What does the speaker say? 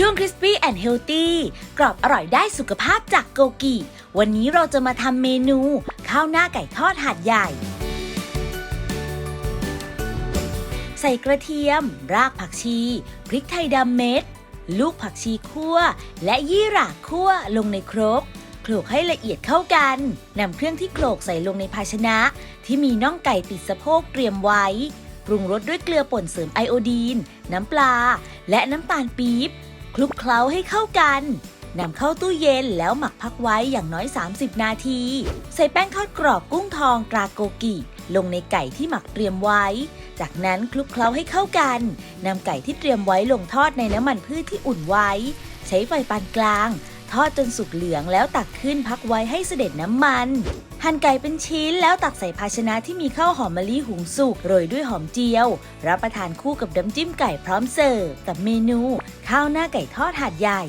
ช่วง Crispy and Healthy กรอบอร่อยได้สุขภาพจากโกกิวันนี้เราจะมาทำเมนู ข้าวหน้าไก่ทอดหาดใหญ่ ใส่กระเทียม รากผักชี พริกไทยดำเม็ด ลูกผักชีคั่ว และยี่หร่าคั่วลงในครกโขลกให้ละเอียดเข้ากัน นำเครื่องที่โขลกใส่ลงในภาชนะ ที่มีน่องไก่ติดสะโพกเตรียมไว้ ปรุงรสด้วยเกลือป่นเสริมไอโอดีน น้ำปลา และน้ำตาลปี๊บ คลุกเคล้าให้เข้ากันนำเข้าตู้เย็นแล้วหมักพักไว้อย่างน้อย 30 นาที ใส่แป้งทอดกรอบกุ้งทองตราโกกิ ลงในไก่ที่หมักเตรียมไว้ จากนั้นคลุกเคล้าให้เข้ากันนำไก่ที่เตรียมไว้ลงทอดในน้ำมันพืชที่อุ่นไว้ ใช้ไฟปานกลาง ทอดจนสุกเหลืองแล้วตักขึ้นพักไว้ให้เสด็จน้ำมัน หั่นไก่เป็นชิ้นแล้วตักใส่ภาชนะที่มีข้าวหอมมะลิหุงสุกโรยด้วยหอมเจียว รับประทานคู่กับน้ำจิ้มไก่พร้อมเสิร์ฟกับเมนู ข้าวหน้าไก่ทอดหาดใหญ่